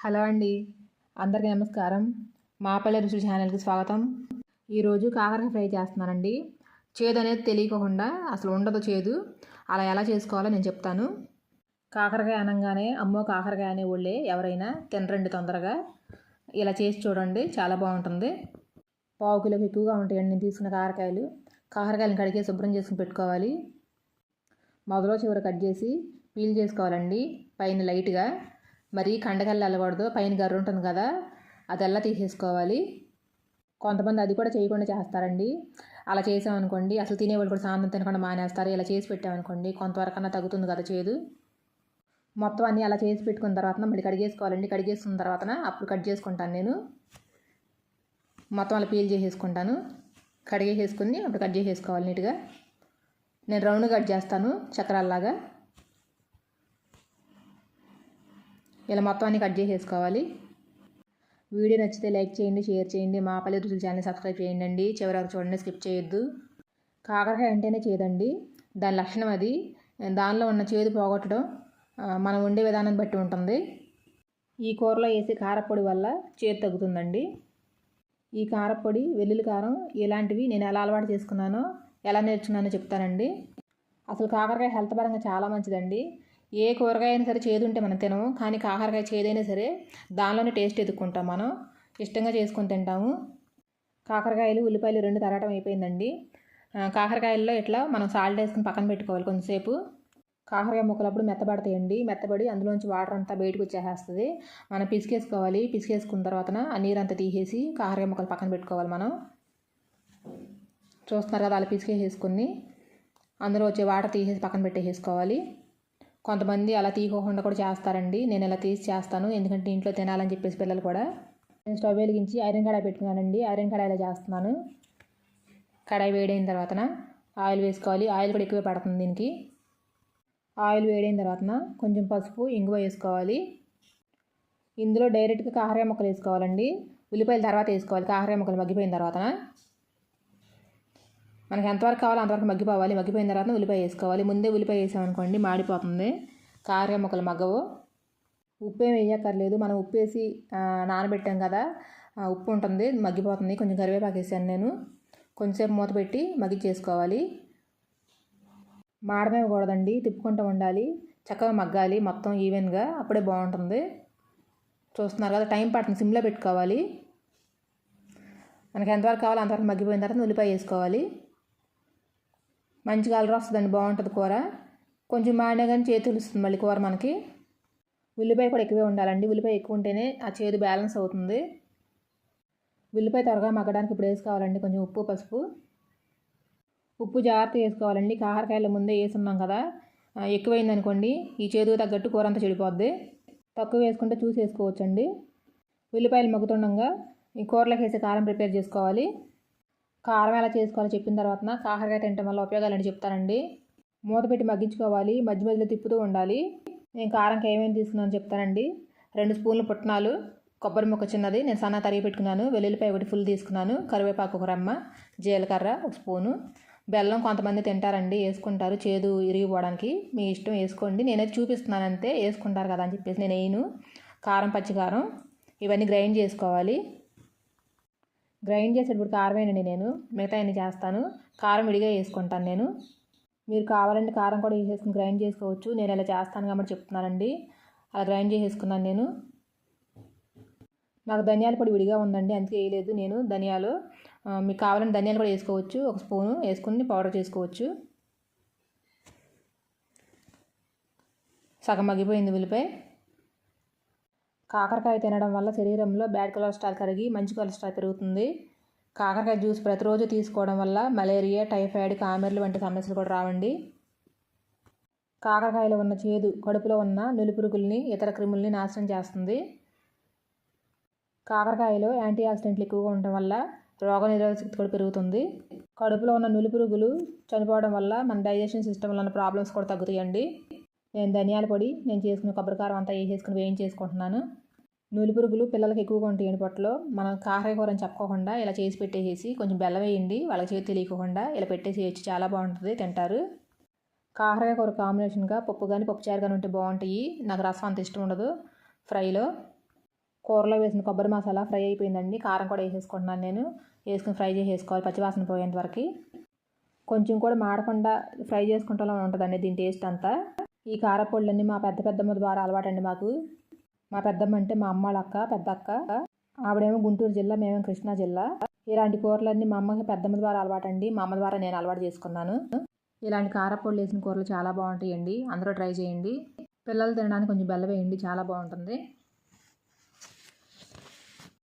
Hello అండి. అందరికీ నమస్కారం. మాపల్లె రుచి ఛానల్కి స్వాగతం. ఈరోజు కాకరకాయ ఫ్రై చేస్తున్నానండి. చేదు అనేది తెలియకుండా అసలు ఉండదు చేదు. అలా ఎలా చేసుకోవాలో నేను చెప్తాను. కాకరకాయ అనగానే అమ్మో కాకరకాయ అనే వాళ్ళే ఎవరైనా తినరండి తొందరగా. ఇలా చేసి చూడండి చాలా బాగుంటుంది. పావు కిలోకి ఎక్కువగా ఉంటాయండి నేను తీసుకున్న కాకరకాయలు. కాకరకాయలను కడిగే శుభ్రం చేసుకుని పెట్టుకోవాలి. మొదలో చివర కట్ చేసి పీల్ చేసుకోవాలండి పైన లైట్గా. మరి కండకల్లి వెళ్ళకూడదు పైన గర్ర ఉంటుంది కదా అదెల్లా తీసేసుకోవాలి. కొంతమంది అది కూడా చేయకుండా చేస్తారండి. అలా చేసామనుకోండి అసలు తినేవాళ్ళు కూడా సాయంత్రం తినకుండా మానేస్తారు. ఇలా చేసి పెట్టామనుకోండి కొంతవరకన్నా తగ్గుతుంది కదా చేదు. మొత్తం అన్నీ అలా చేసి పెట్టుకున్న తర్వాత మళ్ళీ కడిగేసుకోవాలండి. కడిగేసుకున్న తర్వాత అప్పుడు కట్ చేసుకుంటాను నేను. మొత్తం అలా పీల్ చేసేసుకుంటాను. కడిగేసేసుకుని అప్పుడు కట్ చేసేసుకోవాలి నీట్గా. నేను రౌండ్ కట్ చేస్తాను చక్రాల్లాగా. ఇలా మొత్తం అన్ని కట్ చేసేసుకోవాలి. వీడియో నచ్చితే లైక్ చేయండి షేర్ చేయండి. మా పల్లె రుచుల ఛానల్ సబ్స్క్రైబ్ చేయండి అండి చివరికి చూడండి స్కిప్ చేయొద్దు. కాకరకాయ అంటేనే చేదండి. దాని లక్షణం అది. దానిలో ఉన్న చేదు పోగొట్టడం మనం వండే విధానం బట్టి ఉంటుంది. ఈ కూరలో వేసే కారపొడి వల్ల చేదు తగ్గుతుందండి. ఈ కారపొడి వెల్లుల్లి కారం ఇలాంటివి నేను ఎలా అలవాటు చేసుకున్నానో ఎలా నేర్చుకున్నానో చెప్తానండి. అసలు కాకరకాయ హెల్త్ పరంగా చాలా మంచిదండి. ఏ కూరగాయ అయినా సరే చేదు ఉంటే మనం తినము. కానీ కాకరకాయ చేదైనా సరే దానిలోనే టేస్ట్ ఎదుక్కుంటాం మనం. ఇష్టంగా చేసుకొని తింటాము. కాకరకాయలు ఉల్లిపాయలు రెండు తరగటం అయిపోయిందండి. కాకరకాయల్లో ఇట్లా మనం సాల్ట్ వేసుకుని పక్కన పెట్టుకోవాలి కొంతసేపు. కాకరకాయ ముక్కలప్పుడు మెత్తబడతాయండి. మెత్తబడి అందులోంచి వాటర్ అంతా బయటకు వచ్చేస్తుంది మనం పిసికేసుకోవాలి. పిసికేసుకున్న తర్వాత ఆ నీరంతా తీసేసి కాకరకాయ ముక్కలు పక్కన పెట్టుకోవాలి మనం. చూస్తున్నారు కదా అలా పిసికేసేసుకుని. అందులో వచ్చే వాటర్ తీసేసి పక్కన పెట్టేసేసుకోవాలి. కొంతమంది అలా తీయకోకుండా కూడా చేస్తారండి. నేను ఇలా తీసి చేస్తాను. ఎందుకంటే ఇంట్లో తినాలని చెప్పేసి పిల్లలు కూడా. నేను స్టవ్ వెలిగించి ఐరన్ కడాయి పెట్టుకున్నానండి. ఐరన్ కడాయిలో చేస్తున్నాను. కడాయి వేడైన తర్వాత ఆయిల్ వేసుకోవాలి. ఆయిల్ కూడా ఎక్కువే పడుతుంది దీనికి. ఆయిల్ వేడైన తర్వాత కొంచెం పసుపు ఇంగువ వేసుకోవాలి. ఇందులో డైరెక్ట్గా కాకరకాయ ముక్కలు వేసుకోవాలండి. ఉల్లిపాయల తర్వాత వేసుకోవాలి. కాకరకాయ ముక్కలు మగ్గిపోయిన తర్వాత మనకి ఎంతవరకు కావాలో అంతవరకు మగ్గిపోవాలి. మగ్గిపోయిన తర్వాత ఉల్లిపాయ వేసుకోవాలి. ముందే ఉల్లిపాయ వేసామనుకోండి మాడిపోతుంది. కారం మొక్కలు మగ్గవు. ఉప్పు ఏమి వేయక్కర్లేదు. మనం ఉప్పు వేసి నానబెట్టాం కదా ఉప్పు ఉంటుంది మగ్గిపోతుంది. కొంచెం కరివేపాకు వేసాను నేను. కొంచెంసేపు మూత పెట్టి మగ్గిచ్చేసుకోవాలి. మాడమేవ్వకూడదండి తిప్పుకుంటూ ఉండాలి. చక్కగా మగ్గాలి మొత్తం ఈవెన్గా. అప్పుడే బాగుంటుంది. చూస్తున్నారు కదా టైం పడుతుంది. సిమ్లో పెట్టుకోవాలి. మనకి ఎంతవరకు కావాలో అంతవరకు మగ్గిపోయిన తర్వాత ఉల్లిపాయ వేసుకోవాలి. మంచి కలర్ వస్తుందండి బాగుంటుంది కూర. కొంచెం మాడినా కానీ చేతి ఉలుస్తుంది మళ్ళీ కూర మనకి. ఉల్లిపాయ కూడా ఎక్కువే ఉండాలండి. ఉల్లిపాయ ఎక్కువ ఉంటేనే ఆ చేదు బ్యాలెన్స్ అవుతుంది. ఉల్లిపాయ త్వరగా మగ్గడానికి ఇప్పుడు వేసుకోవాలండి కొంచెం ఉప్పు పసుపు. ఉప్పు జాగ్రత్త వేసుకోవాలండి. కాకరకాయల ముందే వేసున్నాం కదా ఎక్కువైంది అనుకోండి ఈ చేదు తగ్గట్టు కూర అంతా చెడిపోద్ది. తక్కువ వేసుకుంటే చూసి వేసుకోవచ్చండి. ఉల్లిపాయలు మగ్గుతుండగా ఈ కూరలోకి వేసే కారం ప్రిపేర్ చేసుకోవాలి. కారం ఎలా చేసుకోవాలో చెప్పిన తర్వాత కాకరకాయ తినటం వల్ల ఉపయోగాలు అని చెప్తానండి. మూత పెట్టి మగ్గించుకోవాలి. మధ్య మధ్యలో తిప్పుతూ ఉండాలి. నేను కారంకి ఏమేమి తీసుకున్నాను చెప్తానండి. రెండు స్పూన్లు పుట్నాలు కొబ్బరి ముక్క చిన్నది నేను సన్న తరిగి పెట్టుకున్నాను. వెల్లుల్లిపాయ ఒకటి ఫుల్ తీసుకున్నాను. కరివేపాకు ఒక రమ్మ జీలకర్ర ఒక స్పూను. బెల్లం కొంతమంది తింటారండి వేసుకుంటారు. చేదు ఇరిగిపోవడానికి మీ ఇష్టం వేసుకోండి. నేనైతే చూపిస్తున్నాను అంతే వేసుకుంటారు కదా అని చెప్పేసి నేను వేయను. కారం పచ్చికారం ఇవన్నీ గ్రైండ్ చేసుకోవాలి. గ్రైండ్ చేసేటప్పుడు కారమేనండి నేను. మిగతా అన్ని చేస్తాను. కారం విడిగా వేసుకుంటాను నేను. మీరు కావాలంటే కారం కూడా వేసేసుకుని గ్రైండ్ చేసుకోవచ్చు. నేను ఇలా చేస్తాను కాబట్టి చెప్తున్నానండి. అలా గ్రైండ్ చేసేసుకున్నాను నేను. నాకు ధనియాల పొడి విడిగా ఉందండి. అందుకే వేయలేదు నేను ధనియాలు. మీకు కావాలంటే ధనియాలు కూడా వేసుకోవచ్చు. ఒక స్పూను వేసుకుని పౌడర్ చేసుకోవచ్చు. సగం మగ్గిపోయింది ఉల్లిపాయ. కాకరకాయ తినడం వల్ల శరీరంలో బ్యాడ్ కొలెస్ట్రాల్ కరిగి మంచి కొలెస్ట్రాల్ పెరుగుతుంది. కాకరకాయ జ్యూస్ ప్రతిరోజు తీసుకోవడం వల్ల మలేరియా టైఫాయిడ్ కామెర్లు వంటి సమస్యలు కూడా రావండి. కాకరకాయలో ఉన్న చేదు కడుపులో ఉన్న నులిపురుగుల్ని ఇతర క్రిముల్ని నాశనం చేస్తుంది. కాకరకాయలో యాంటీ ఆక్సిడెంట్లు ఎక్కువగా ఉండటం వల్ల రోగనిరోధక శక్తి కూడా పెరుగుతుంది. కడుపులో ఉన్న నులిపురుగులు చనిపోవడం వల్ల మన డైజెషన్ సిస్టంలో ఉన్న ప్రాబ్లమ్స్ కూడా తగ్గుతాయండి. నేను ధనియాల పొడి నేను చేసుకున్న కొబ్బరికారం అంతా వేసేసుకుని వేయించేసుకుంటున్నాను నూలు పురుగులు పిల్లలకి ఎక్కువగా ఉంటాయండి పొట్టలో. మనం కాకర కూర అని చెప్పుకోకుండా ఇలా చేసి పెట్టేసేసి కొంచెం బెల్లం వేయండి. వాళ్ళకి చేతి తెలియకుండా ఇలా పెట్టేసేయచ్చు. చాలా బాగుంటుంది. తింటారు. కాకరకాయ కూర కాంబినేషన్గా పప్పు కానీ పప్పు చారు కానీ ఉంటే బాగుంటాయి. నాకు రసం అంత ఇష్టం ఉండదు ఫ్రైలో. కూరలో వేసిన కొబ్బరి మసాలా ఫ్రై అయిపోయిందండి. కారం కూడా వేసేసుకుంటున్నాను నేను. వేసుకుని ఫ్రై చేసేసుకోవాలి. పచ్చివాసన పోయేంత వరకు. కొంచెం కూడా మాడకుండా ఫ్రై చేసుకుంటాలో ఉంటుందండి దీని టేస్ట్ అంతా. ఈ కారపొళ్ళన్నీ మా పెద్ద పెద్దమ్మ ద్వారా అలవాటండి మాకు. మా పెద్దమ్మ అంటే మా అమ్మ వాళ్ళ అక్క పెద్ద అక్క ఆవిడేమో గుంటూరు జిల్లా మేమేమో కృష్ణా జిల్లా. ఇలాంటి కూరలన్నీ మా అమ్మకి పెద్దమ్మ ద్వారా అలవాటండి. మా అమ్మ ద్వారా నేను అలవాటు చేసుకున్నాను. ఇలాంటి కారపొళ్ళు వేసిన కూరలు చాలా బాగుంటాయండి. అందరూ ట్రై చేయండి. పిల్లలు తినడానికి కొంచెం బెల్లం వేయండి చాలా బాగుంటుంది.